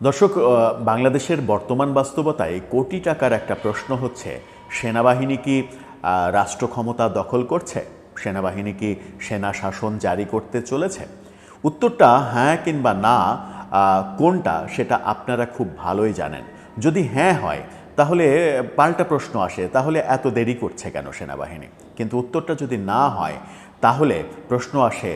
দর্শক বাংলাদেশের বর্তমান বাস্তবতায় কোটি টাকার একটা প্রশ্ন হচ্ছে, সেনাবাহিনী কি রাষ্ট্র ক্ষমতা দখল করছে? সেনাবাহিনী কি সেনা শাসন জারি করতে চলেছে? উত্তরটা হ্যাঁ কিংবা না কোনটা সেটা আপনারা খুব ভালোই জানেন। যদি হ্যাঁ হয়, তাহলে পাল্টা প্রশ্ন আসে, তাহলে এত দেরি করছে কেন সেনাবাহিনী? কিন্তু উত্তরটা যদি না হয়, তাহলে প্রশ্ন আসে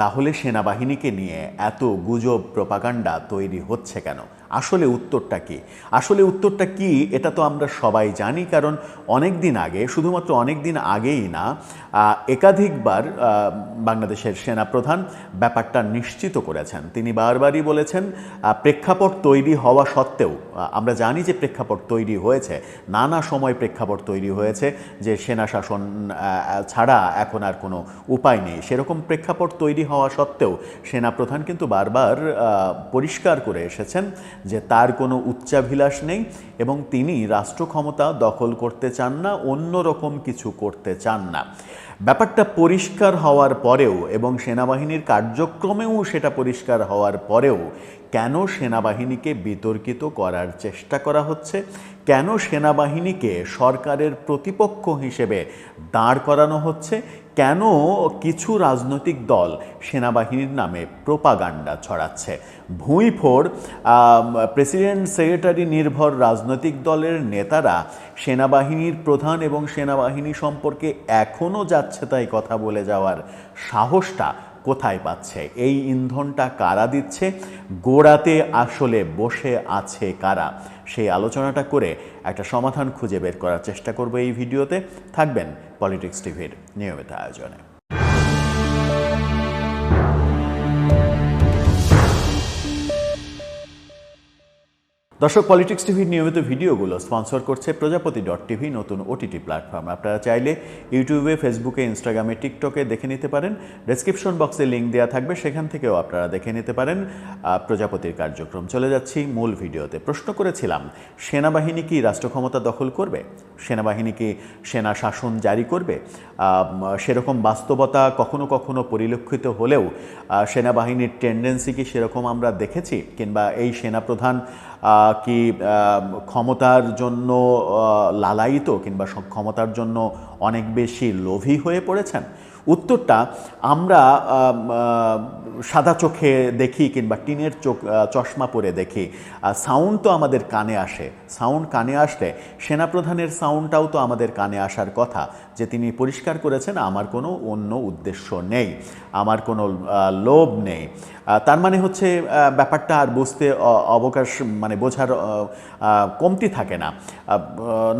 তাহলে সেনাবাহিনীকে নিয়ে এত গুজব প্রপাগান্ডা তৈরি হচ্ছে কেন? আসলে উত্তরটা কি? আসলে উত্তরটা কি এটা তো আমরা সবাই জানি, কারণ অনেক দিন আগে, শুধুমাত্র অনেক দিন আগেই না একাধিকবার বাংলাদেশের সেনাপ্রধান ব্যাপারটা নিশ্চিত করেছেন। তিনি বারবারই বলেছেন প্রেক্ষাপট তৈরি হওয়া সত্ত্বেও আমরা জানি যে প্রেক্ষাপট তৈরি হয়েছে, নানা সময় প্রেক্ষাপট তৈরি হয়েছে যে সেনা শাসন ছাড়া এখন আর কোনো উপায় নেই। সেরকম প্রেক্ষাপট তৈরি হওয়া সত্ত্বেও সেনাপ্রধান কিন্তু বারবার পরিষ্কার করে এসেছেন যে তার কোনো উচ্চাভিলাষ নেই এবং তিনি রাষ্ট্র ক্ষমতা দখল করতে চান না, অন্য রকম কিছু করতে চান না। ব্যাপারটা পরিষ্কার হওয়ার পরেও এবং সেনাবাহিনীর কার্যক্রমেও সেটা পরিষ্কার হওয়ার পরেও কেন সেনাবাহিনীকে বিতর্কিত করার চেষ্টা করা হচ্ছে? কেন সেনাবাহিনীকে সরকারের প্রতিপক্ষ হিসেবে দাঁড় করানো হচ্ছে? কেন কিছু রাজনৈতিক দল সেনাবাহিনীর নামে প্রোপাগান্ডা ছড়াচ্ছে? ভুঁইফোড় প্রেসিডেন্ট সেক্রেটারি নির্ভর রাজনৈতিক দলের নেতারা সেনাবাহিনীর প্রধান এবং সেনাবাহিনী সম্পর্কে এখনও যাচ্ছে তাই কথা বলে যাওয়ার সাহসটা কোথায় পাচ্ছে? এই ইন্ধনটা কারা দিচ্ছে? গোড়াতে আসলে বসে আছে কারা? সেই আলোচনাটা করে একটা সমাধান খুঁজে বের করার চেষ্টা করব এই ভিডিওতে। থাকবেন পলিটিক্স টিভির নিয়মিত আয়োজনে। দর্শক পলিটিক্স টিভির নিয়মিত ভিডিওগুলো স্পন্সর করছে প্রজাপতি ডট টিভি নতুন ওটিটি প্ল্যাটফর্ম আপনারা চাইলে ইউটিউবে ফেসবুকে ইনস্টাগ্রামে টিকটকে দেখে নিতে পারেন। ডেসক্রিপশন বক্সে লিঙ্ক দেওয়া থাকবে, সেখান থেকেও আপনারা দেখে নিতে পারেন প্রজাপতির কার্যক্রম। চলে যাচ্ছি মূল ভিডিওতে। প্রশ্ন করেছিলাম, সেনাবাহিনী কি রাষ্ট্র ক্ষমতা দখল করবে? সেনাবাহিনী কি সেনা শাসন জারি করবে? সেরকম বাস্তবতা কখনো কখনো পরিলক্ষিত হলেও সেনাবাহিনীর টেন্ডেন্সি কি সেরকম আমরা দেখেছি? কিংবা এই সেনাপ্রধান কি ক্ষমতার জন্য লালায়িত কিংবা ক্ষমতার জন্য অনেক বেশি লোভী হয়ে পড়েছেন? উত্তরটা আমরা সাদা চোখে দেখি কিংবা টিনের চোখ চশমা পরে দেখি। সাউন্ড তো আমাদের কানে আসে। সাউন্ড কানে আসলে সেনাপ্রধানের সাউন্ডটাও তো আমাদের কানে আসার কথা। যে তিনি পরিষ্কার করেছেন, আমার কোনো অন্য উদ্দেশ্য নেই, আমার কোনো লোভ নেই। তার মানে হচ্ছে ব্যাপারটা আর বুঝতে অবকাশ মানে বোঝার কমতি থাকে না।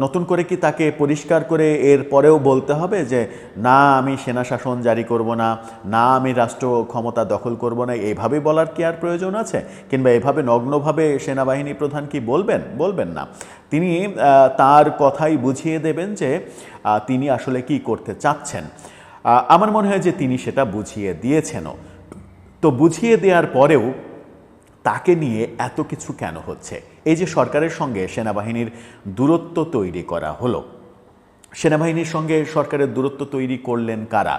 নতুন করে কি তাকে পরিষ্কার করে এর পরেও বলতে হবে যে, না, আমি সেনা শাসন জারি করব না না, আমি রাষ্ট্র ক্ষমতা দখল করব না এইভাবে বলার কি আর প্রয়োজন আছে? কিংবা এভাবে নগ্নভাবে সেনাবাহিনী প্রধান কি বলবেন? বলবেন না। তিনি তার কথাই বুঝিয়ে দেবেন যে তিনি আসলে কি করতে চাচ্ছেন। আমার মনে হয় যে তিনি সেটা বুঝিয়ে দিয়েছেনও। তো বুঝিয়ে দেওয়ার পরেও তাকে নিয়ে এত কিছু কেন হচ্ছে? এই যে সরকারের সঙ্গে সেনাবাহিনীর দূরত্ব তৈরি করা হলো। সেনাবাহিনীর সঙ্গে সরকারের দূরত্ব তৈরি করলেন কারা?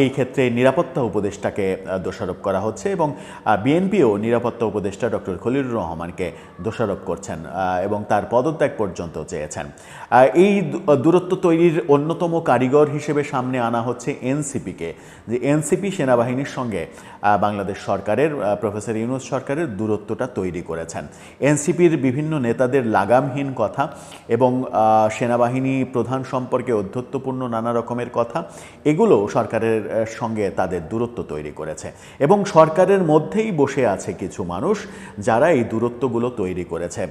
এই ক্ষেত্রে নিরাপত্তা উপদেষ্টাকে দোষারোপ করা হচ্ছে এবং বিএনপিও নিরাপত্তা উপদেষ্টা ডক্টর খলিলুর রহমানকে দোষারোপ করছেন এবং তার পদত্যাগ পর্যন্ত চেয়েছেন। এই দূরত্ব তৈরির অন্যতম কারিগর হিসেবে সামনে আনা হচ্ছে এনসিপিকে। যে এনসিপি সেনাবাহিনীর সঙ্গে বাংলাদেশ সরকারের প্রফেসর ইউনুস সরকারের দূরত্বটা তৈরি করেছেন। এনসিপির বিভিন্ন নেতাদের লাগামহীন কথা এবং সেনাবাহিনী প্রধান সম্পর্কে অধ্যত্বপূর্ণ নানা রকমের কথা, এগুলো সরকারের সঙ্গে তাদের দূরত্ব তৈরি করেছে। এবং সরকারের মধ্যেই বসে আছে কিছু মানুষ যারা এই দূরত্বগুলো তৈরি করেছে।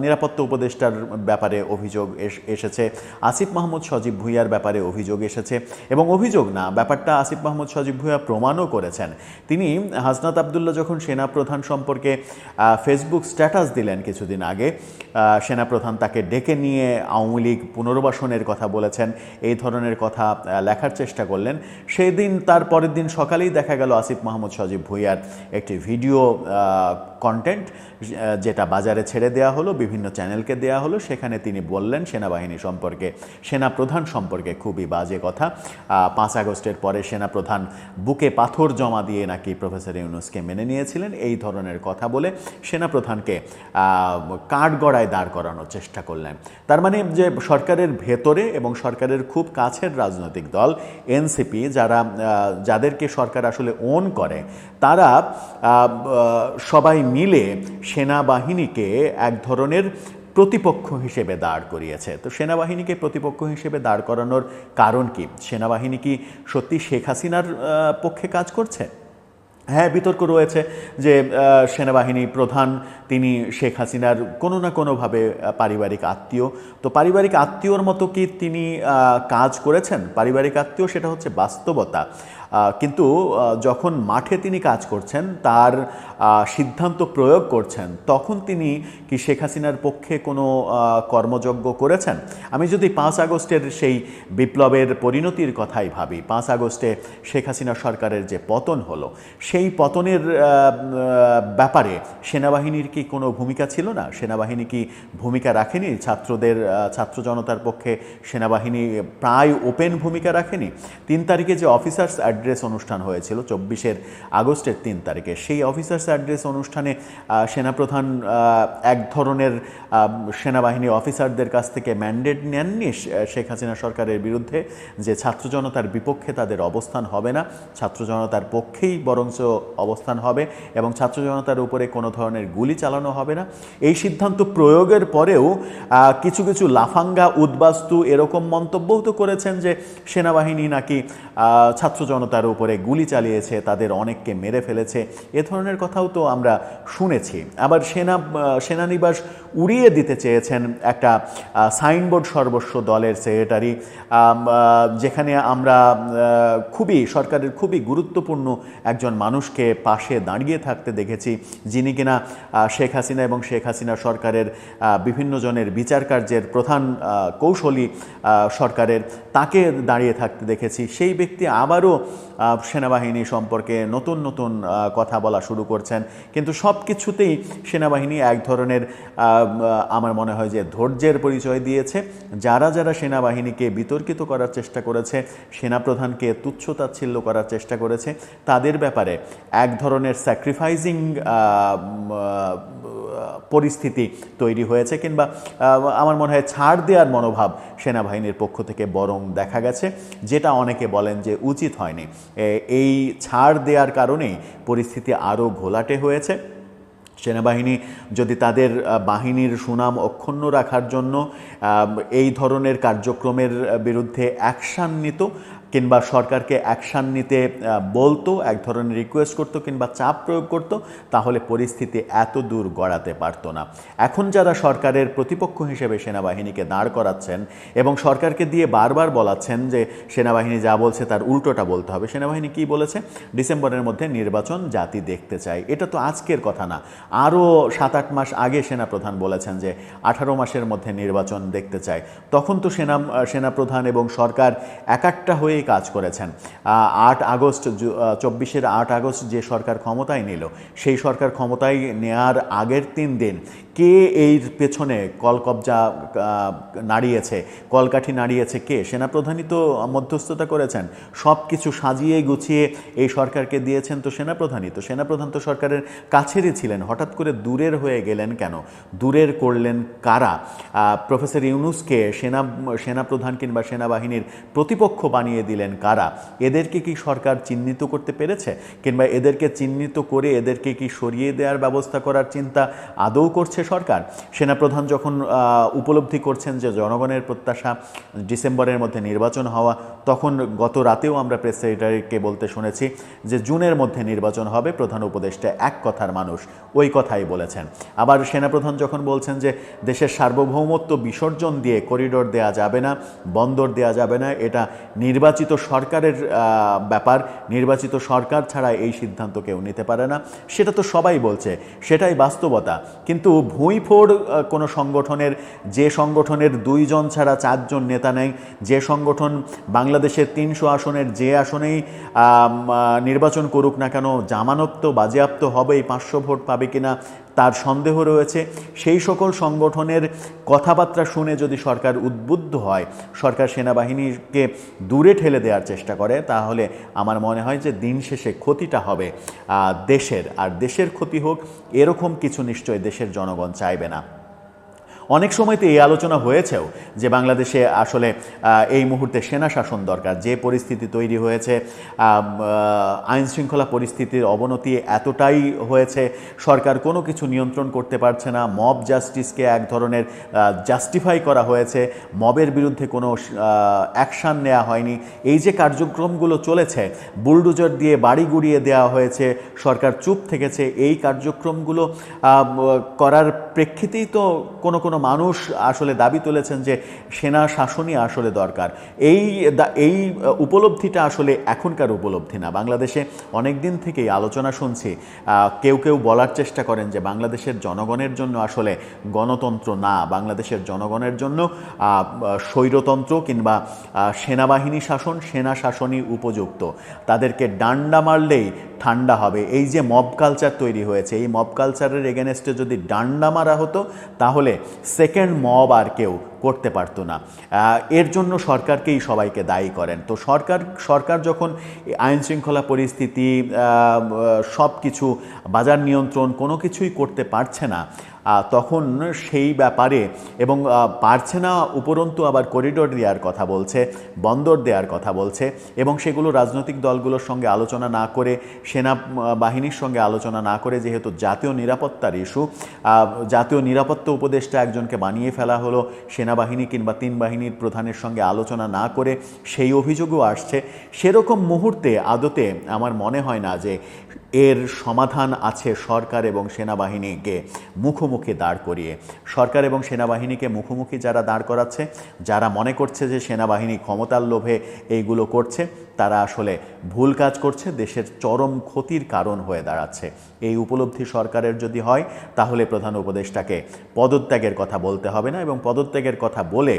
নিরাপত্তা উপদেষ্টার ব্যাপারে অভিযোগ এস- এসেছে, আসিফ মাহমুদ সজীব ভুইয়ার ব্যাপারে অভিযোগ এসেছে। এবং অভিযোগ না, ব্যাপারটা আসিফ মাহমুদ সজীব ভুইয়া প্রমাণও করেছেন। তিনি হাসনাত আবদুল্লাহ যখন সেনাপ্রধান সম্পর্কে ফেসবুক স্ট্যাটাস দিলেন কিছুদিন আগে সেনাপ্রধান তাকে ডেকে নিয়ে আওয়ামী লীগ পুনর্বাসনের কথা বলেছেন। এই ধরনের কথা লেখার চেষ্টা করলেন। সেই দিন তার পরের দিন সকালেই দেখা গেল আসিফ মাহমুদ সজীব ভুইয়ার একটি ভিডিও কন্টেন্ট যেটা বাজারে ছেড়ে দেওয়া হলো, বিভিন্ন চ্যানেলকে দেওয়া হলো, সেখানে তিনি বললেন সেনাবাহিনী সম্পর্কে, সেনাপ্রধান সম্পর্কে খুবই বাজে কথা। পাঁচ আগস্টের পরে সেনাপ্রধান বুকে পাথর জমা দিয়ে নাকি প্রফেসর ইউনুসকে মেনে নিয়েছিলেন। এই ধরনের কথা বলে সেনাপ্রধানকে কাঠগড়ায় দাঁড় করানোর চেষ্টা করলেন। তার মানে যে সরকারের ভেতরে এবং সরকারের খুব কাছের রাজনৈতিক দল, এনসিপি, যারা যাদেরকে সরকার আসলে ওন করে, তারা সবাই মিলে সেনাবাহিনীকে এক ধরনের প্রতিপক্ষ হিসেবে দাঁড় করিয়েছে। তো সেনাবাহিনীকে প্রতিপক্ষ হিসেবে দাঁড় করানোর কারণ কি? সেনাবাহিনী কি সত্যি শেখ হাসিনার পক্ষে কাজ করছে? হ্যাঁ বিতর্ক রয়েছে যে সেনাবাহিনী প্রধান তিনি শেখ হাসিনার কোনো না কোনোভাবে পারিবারিক আত্মীয়। তো পারিবারিক আত্মীয়র মতো কি তিনি কাজ করেছেন? পারিবারিক আত্মীয় সেটা হচ্ছে বাস্তবতা। কিন্তু যখন মাঠে তিনি কাজ করছেন, তার সিদ্ধান্ত প্রয়োগ করছেন, তখন তিনি কি শেখ হাসিনার পক্ষে কোনো কর্মযজ্ঞ করেছেন? আমি যদি পাঁচ আগস্টের সেই বিপ্লবের পরিণতির কথাই ভাবি, পাঁচ আগস্টে শেখ হাসিনা সরকারের যে পতন হলো, সেই পতনের ব্যাপারে সেনাবাহিনীর কি কোনো ভূমিকা ছিল না? সেনাবাহিনী কি ভূমিকা রাখেনি? ছাত্রদের ছাত্র জনতার পক্ষে সেনাবাহিনী প্রায় ওপেন ভূমিকা রাখেনি? তিন তারিখে যে অফিসার্স অ্যাড্রেস অনুষ্ঠান হয়েছিল চব্বিশের আগস্টের তিন তারিখে। সেই অফিসার্স অ্যাড্রেস অনুষ্ঠানে সেনাপ্রধান এক ধরনের সেনাবাহিনী অফিসারদের কাছ থেকে ম্যান্ডেট নেননি শেখ হাসিনা সরকারের বিরুদ্ধে যে ছাত্র জনতার বিপক্ষে তাদের অবস্থান হবে না। ছাত্র জনতার পক্ষেই বরঞ্চ অবস্থান হবে এবং ছাত্র জনতার উপরে কোনো ধরনের গুলি চালানো হবে না। এই সিদ্ধান্ত প্রয়োগের পরেও কিছু কিছু লাফাঙ্গা, উদ্বাস্তু এরকম মন্তব্যও তো করেছেন যে সেনাবাহিনী নাকি ছাত্র জনতার উপরে গুলি চালিয়েছে, তাদের অনেককে মেরে ফেলেছে। এ ধরনের কথাও তো আমরা শুনেছি। আবার সেনা সেনানিবাস উড়িয়ে দিতে চেয়েছেন একটা সাইনবোর্ড সর্বস্ব দলের সেক্রেটারি যেখানে আমরা খুবই, সরকারের খুবই গুরুত্বপূর্ণ একজন মানুষকে পাশে দাঁড়িয়ে থাকতে দেখেছি, যিনি কিনা শেখ হাসিনা এবং শেখ হাসিনা সরকারের বিভিন্ন জনের বিচার কার্যের প্রধান কৌশলী সরকারের, তাকে দাঁড়িয়ে থাকতে দেখেছি। সেই ব্যক্তি আবারও সেনাবাহিনী সম্পর্কে নতুন নতুন কথা বলা শুরু করছেন। কিন্তু সব কিছুতেই সেনাবাহিনী এক ধরনের আমার মনে হয় যে ধৈর্যের পরিচয় দিয়েছে। যারা যারা সেনাবাহিনীকে বিতর্কিত করার চেষ্টা করেছে, সেনাপ্রধানকে তুচ্ছতাচ্ছিল্য করার চেষ্টা করেছে, তাদের ব্যাপারে এক ধরনের স্যাক্রিফাইজিং পরিস্থিতি তৈরি হয়েছে কিংবা আমার মনে হয় ছাড় দেওয়ার মনোভাব সেনাবাহিনীর পক্ষ থেকে বরং দেখা গেছে, যেটা অনেকে বলেন যে উচিত হয়নি। এই ছাড় দেওয়ার কারণে পরিস্থিতি আরও ঘোলাটে হয়েছে। সেনাবাহিনী যদি তাদের বাহিনীর সুনাম অক্ষুণ্ণ রাখার জন্য এই ধরনের কার্যক্রমের বিরুদ্ধে অ্যাকশান নিত কিংবা সরকারকে অ্যাকশান নিতে বলতো, এক ধরনের রিকোয়েস্ট করতো কিংবা চাপ প্রয়োগ করতো, তাহলে পরিস্থিতি এত দূর গড়াতে পারতো না। এখন যারা সরকারের প্রতিপক্ষ হিসেবে সেনাবাহিনীকে দাঁড় করাচ্ছেন এবং সরকারকে দিয়ে বারবার বলাচ্ছেন যে সেনাবাহিনী যা বলছে তার উল্টোটা বলতে হবে, সেনাবাহিনী কি বলেছে? ডিসেম্বরের মধ্যে নির্বাচন জাতি দেখতে চায়। এটা তো আজকের কথা না। আরও সাত আট মাস আগে সেনাপ্রধান বলেছেন যে আঠারো মাসের মধ্যে নির্বাচন দেখতে চায়। তখন তো সেনা, সেনাপ্রধান এবং সরকার একাট্টা হয়েই কাজ করেছেন। আট আগস্ট চব্বিশের আট আগস্ট যে সরকার ক্ষমতায় নিল, সেই সরকার ক্ষমতায় নেয়ার আগের তিন দিন কে এই পেছনে কলকবজা নাড়িয়েছে? কলকাঠি নাড়িয়েছে কে? সেনাপ্রধানই তো মধ্যস্থতা করেছেন। সব কিছু সাজিয়ে গুছিয়ে এই সরকারকে দিয়েছেন তো সেনাপ্রধানই। তো সেনাপ্রধান তো সরকারের কাছেরই ছিলেন। হঠাৎ করে দূরের হয়ে গেলেন কেন? দূরের করলেন কারা? প্রফেসর ইউনুসকে সেনা, সেনাপ্রধান কিংবা সেনাবাহিনীর প্রতিপক্ষ বানিয়ে দিলেন কারা? এদেরকে কি সরকার চিহ্নিত করতে পেরেছে? কিংবা এদেরকে চিহ্নিত করে এদেরকে কি সরিয়ে দেওয়ার ব্যবস্থা করার চিন্তা আদৌ করছে সরকার, সেনাপ্রধান যখন উপলব্ধি করছেন যে জনগণের প্রত্যাশা ডিসেম্বরের মধ্যে নির্বাচন হওয়া, তখন গত রাতেও আমরা প্রেস সেক্রেটারিকে বলতে শুনেছি যে জুনের মধ্যে নির্বাচন হবে, প্রধান উপদেষ্টা এক কথার মানুষ, ওই কথাই বলেছেন। আবার সেনাপ্রধান যখন বলছেন যে দেশের সার্বভৌমত্ব বিসর্জন দিয়ে করিডোর দেয়া যাবে না, বন্দর দেয়া যাবে না, এটা নির্বাচিত সরকারের ব্যাপার, নির্বাচিত সরকার ছাড়া এই সিদ্ধান্ত কেউ নিতে পারে না, সেটা তো সবাই বলছে, সেটাই বাস্তবতা। কিন্তু ভুঁইফোড় কোনো সংগঠনের, যে সংগঠনের দুইজন ছাড়া চারজন নেতা নেই, যে সংগঠন বাংলাদেশের তিনশো আসনের যে আসনেই নির্বাচন করুক না কেন, জামানত তো বাজেয়াপ্ত হবেই পাঁচশো ভোট পাবে কিনা তার সন্দেহ রয়েছে। সেই সকল সংগঠনের কথাবার্তা শুনে যদি সরকার উদ্বুদ্ধ হয়, সরকার সেনাবাহিনীকে দূরে ঠেলে দেওয়ার চেষ্টা করে, তাহলে আমার মনে হয় যে দিন শেষে ক্ষতিটা হবে দেশের। আর দেশের ক্ষতি হোক, এরকম কিছু নিশ্চয় দেশের জনগণ চাইবে না। অনেক সময়তে এই আলোচনা হয়েছেও যে বাংলাদেশে আসলে এই মুহূর্তে সেনা শাসন দরকার। যে পরিস্থিতি তৈরি হয়েছে আইন শৃঙ্খলা পরিস্থিতির অবনতি এতটাই হয়েছে, সরকার কোনো কিছু নিয়ন্ত্রণ করতে পারছে না, মব জাস্টিসকে এক ধরনের জাস্টিফাই করা হয়েছে, মবের বিরুদ্ধে কোনো অ্যাকশান নেওয়া হয়নি। এই যে কার্যক্রমগুলো চলেছে বুলডোজার দিয়ে বাড়ি গুড়িয়ে দেওয়া হয়েছে, সরকার চুপ থেকেছে, এই কার্যক্রমগুলো করার প্রেক্ষিতেই তো কোনো কোনো মানুষ আসলে দাবি তুলেছেন যে সেনা শাসনই আসলে দরকার। এই এই উপলব্ধিটা আসলে এখনকার উপলব্ধি না। বাংলাদেশে অনেক দিন থেকেই আলোচনা শুনছি কেউ কেউ বলার চেষ্টা করেন যে বাংলাদেশের জনগণের জন্য আসলে গণতন্ত্র না। বাংলাদেশের জনগণের জন্য স্বৈরতন্ত্র কিংবা সেনাবাহিনী শাসন, সেনা শাসনই উপযুক্ত। তাদেরকে ডান্ডা মারলেই ঠান্ডা হবে। এই যে মব কালচার তৈরি হয়েছে, এই মব কালচারের এগেনস্টে যদি ডান্ডা মারা হতো, তাহলে সেকেন্ড মব আর কেউ করতে পারতো না। এর জন্য সরকারকেই সবাইকে দায়ী করেন। তো সরকার সরকার যখন আইন শৃঙ্খলা পরিস্থিতি সব কিছু বাজার নিয়ন্ত্রণ কোনো কিছুই করতে পারছে না তখন সেই ব্যাপারে এবং পারছে না উপরন্তু আবার করিডোর দেওয়ার কথা বলছে, বন্দর দেওয়ার কথা বলছে এবং সেগুলো রাজনৈতিক দলগুলোর সঙ্গে আলোচনা না করে, সেনা বাহিনীর সঙ্গে আলোচনা না করে যেহেতু জাতীয় নিরাপত্তার ইস্যু জাতীয় নিরাপত্তা উপদেষ্টা একজনকে বানিয়ে ফেলা হলো, সেনাবাহিনী কিংবা তিন বাহিনীর প্রধানের সঙ্গে আলোচনা না করে সেই অভিযোগও আসছে। সেরকম মুহূর্তে আদতে আমার মনে হয় না যে এর সমাধান আছে সরকার এবং সেনাবাহিনীকে। মুখোমুখি দাঁড় করিয়ে। সরকার এবং সেনাবাহিনীকে মুখোমুখি যারা দাঁড় করাচ্ছে, যারা মনে করছে যে সেনাবাহিনী ক্ষমতার লোভে এইগুলো করছে তারা আসলে ভুল কাজ করছে, দেশের চরম ক্ষতির কারণ হয়ে দাঁড়াচ্ছে। এই উপলব্ধি সরকারের যদি হয়, তাহলে প্রধান উপদেষ্টাকে পদত্যাগের কথা বলতে হবে না এবং পদত্যাগের কথা বলে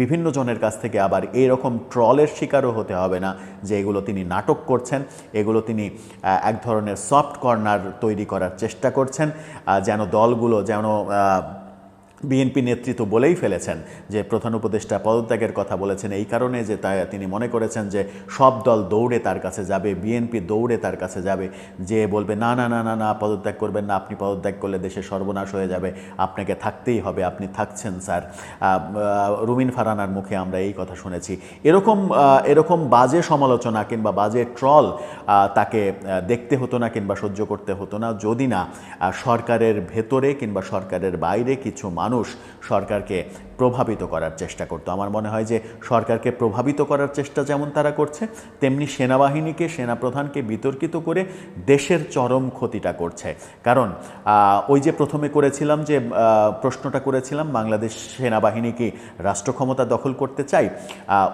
বিভিন্ন জনের কাছ থেকে আবার এই রকম ট্রলের শিকারও হতে হবে না যে এগুলো তিনি নাটক করছেন, এগুলো তিনি এক ধরনের সফট কর্নার তৈরি করার চেষ্টা করছেন যেন দলগুলো যেন বিএনপি নেতৃত্ব বলেই ফেলেছেন যে প্রধান উপদেষ্টা পদত্যাগের কথা বলেছেন এই কারণে যে তা তিনি মনে করেছেন যে সব দল দৌড়ে তার কাছে যাবে, বিএনপি দৌড়ে তার কাছে যাবে, যে বলবে, না না না না না, পদত্যাগ করবেন না, আপনি পদত্যাগ করলে দেশে সর্বনাশ হয়ে যাবে, আপনাকে থাকতেই হবে, আপনি থাকছেন, স্যার। রুমিন ফারানার মুখে আমরা এই কথা শুনেছি। এরকম এরকম বাজে সমালোচনা কিংবা বাজে ট্রল তাকে দেখতে হতো না কিংবা সহ্য করতে হতো না। যদি না সরকারের ভেতরে কিংবা সরকারের বাইরে কিছু মানুষ সরকারকে প্রভাবিত করার চেষ্টা করতো। আমার মনে হয় যে সরকারকে প্রভাবিত করার চেষ্টা যেমন তারা করছে, তেমনি সেনাবাহিনীকে, সেনাপ্রধানকে বিতর্কিত করে দেশের চরম ক্ষতিটা করছে। কারণ ওই যে প্রথমে করেছিলাম যে প্রশ্নটা করেছিলাম, বাংলাদেশ সেনাবাহিনী কি রাষ্ট্র ক্ষমতা দখল করতে চাই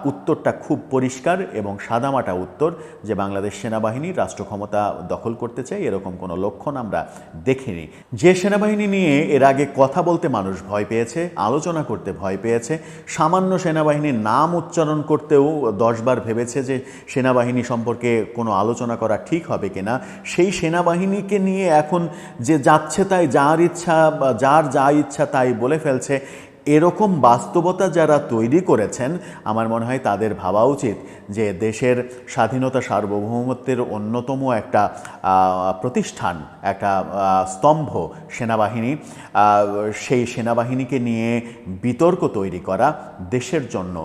উত্তরটা খুব পরিষ্কার এবং সাদামাটা উত্তর যে বাংলাদেশ সেনাবাহিনী রাষ্ট্রক্ষমতা দখল করতে চাই, এরকম কোনো লক্ষণ আমরা দেখিনি। যে সেনাবাহিনী নিয়ে এর আগে কথা বলতে মানুষ ভয় পেয়েছে, আলোচনা করতে ভয় পেয়েছে। সামান্য সেনাবাহিনীর নাম উচ্চারণ করতেও দশবার ভেবেছে যে সেনাবাহিনী সম্পর্কে কোনো আলোচনা করা ঠিক হবে কিনা। সেই সেনাবাহিনীকে নিয়ে এখন যে যাচ্ছে তাই যার ইচ্ছা যার যা ইচ্ছা তাই বলে ফেলছে এরকম বাস্তবতা যারা তৈরি করেছেন, আমার মনে হয় তাদের ভাবা উচিত যে দেশের স্বাধীনতা সার্বভৌমত্বের অন্যতম একটা প্রতিষ্ঠান, একটা স্তম্ভ সেনাবাহিনী। সেই সেনাবাহিনীকে নিয়ে বিতর্ক তৈরি করা দেশের জন্য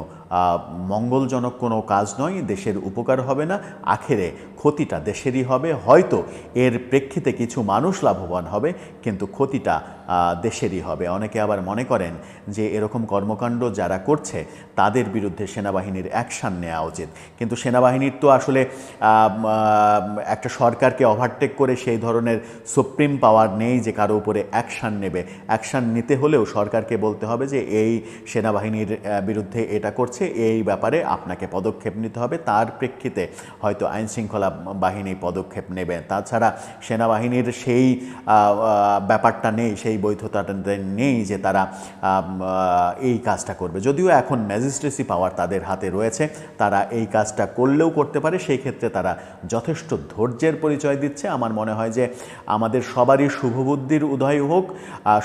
মঙ্গলজনক কোনো কাজ নয়, দেশের উপকার হবে না, আখেরে ক্ষতিটা দেশেরই হবে, হয়তো এর প্রেক্ষিতে কিছু মানুষ লাভবান হবে, কিন্তু ক্ষতিটা দেশেরই হবে। অনেকে আবার মনে করেন যে এরকম কর্মকাণ্ড যারা করছে, তাদের বিরুদ্ধে সেনাবাহিনীর অ্যাকশান নেওয়া উচিত। কিন্তু সেনাবাহিনীর তো আসলে একটা সরকারকে ওভারটেক করে সেই ধরনের সুপ্রিম পাওয়ার নেই যে কারও উপরে অ্যাকশান নেবে। অ্যাকশান নিতে হলেও সরকারকে বলতে হবে যে, এই সেনাবাহিনীর বিরুদ্ধে এটা করছে করছে এই ব্যাপারে আপনাকে পদক্ষেপ নিতে হবে। তার প্রেক্ষিতে হয়তো আইন শৃঙ্খলা বাহিনী পদক্ষেপ নেবে। তাছাড়া সেনাবাহিনীর সেই ব্যাপারটা নেই, সেই বৈধতাটা নেই যে তারা এই কাজটা করবে। যদিও এখন ম্যাজিস্ট্রেসি পাওয়ার তাদের হাতে রয়েছে, তারা এই কাজটা করলেও করতে পারে। সেই ক্ষেত্রে তারা যথেষ্ট ধৈর্যের পরিচয় দিচ্ছে। আমার মনে হয় যে আমাদের সবারই শুভবুদ্ধির উদয় হোক।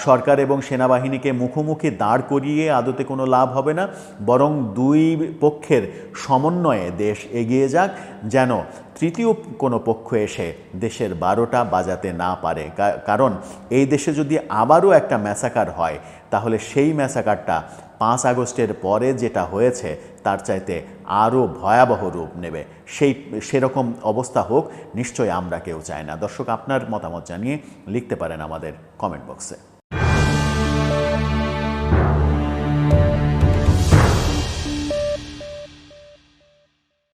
সরকার এবং সেনাবাহিনীকে মুখোমুখি দাঁড় করিয়ে আদতে কোনো লাভ হবে না। বরং দুই পক্ষের সমন্বয়ে দেশ এগিয়ে যাক, যেন তৃতীয় কোনো পক্ষ এসে দেশের বারোটা বাজাতে না পারে। কারণ এই দেশে যদি আবারও একটা ম্যাসাকার হয়, তাহলে সেই ম্যাসাকারটা পাঁচ আগস্টের পরে যেটা হয়েছে, তার চাইতে আরও ভয়াবহ রূপ নেবে। সেই, সেরকম অবস্থা হোক, নিশ্চয়ই আমরা কেউ চাই না। দর্শক, আপনার মতামত জানিয়ে লিখতে পারেন আমাদের কমেন্ট বক্সে।